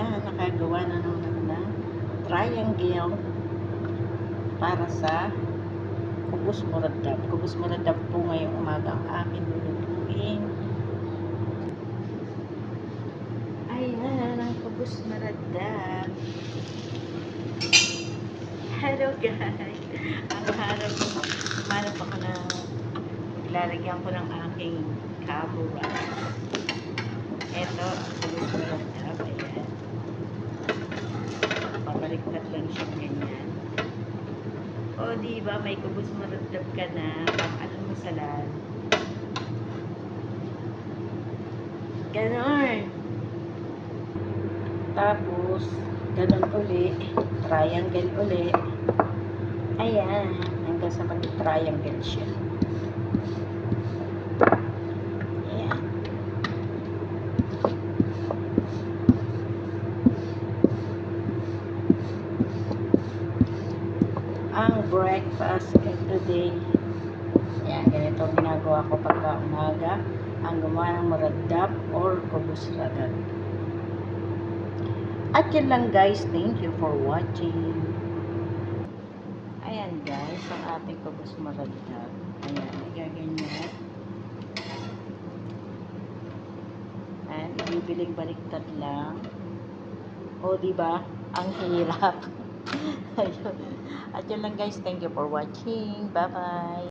Ayan, nakagawa na naman ng triangle para sa kubos muradab. Kubos muradab po ngayong umaga ang akin lulutuin. Ayan, ang kubos muradab. Hello guys! Ang harap ko, manap ako na lalagyan ko ng aking kabura. Ito, ang kubos muradab. Ayan. Pabaliktad lang siya ganyan. O, di ba, may kubos maradab ka na, pang almusalan. Ganon. Tapos, ganon uli, triangle uli. Ayan, hanggang sa mag-triangle siya. Ang breakfast everyday. Yan, ganito ginagawa ko pagka umaga. Ang gumawa ng maradap or kubus ragad. At yun lang guys. Thank you for watching. Ayan guys, ang ating kubus maradap. Ayan, igaganyan. Ayan, ibibiling baliktad lang. O, di ba? Ang hirap. Ayun. At yun lang guys. Thank you for watching. Bye-bye.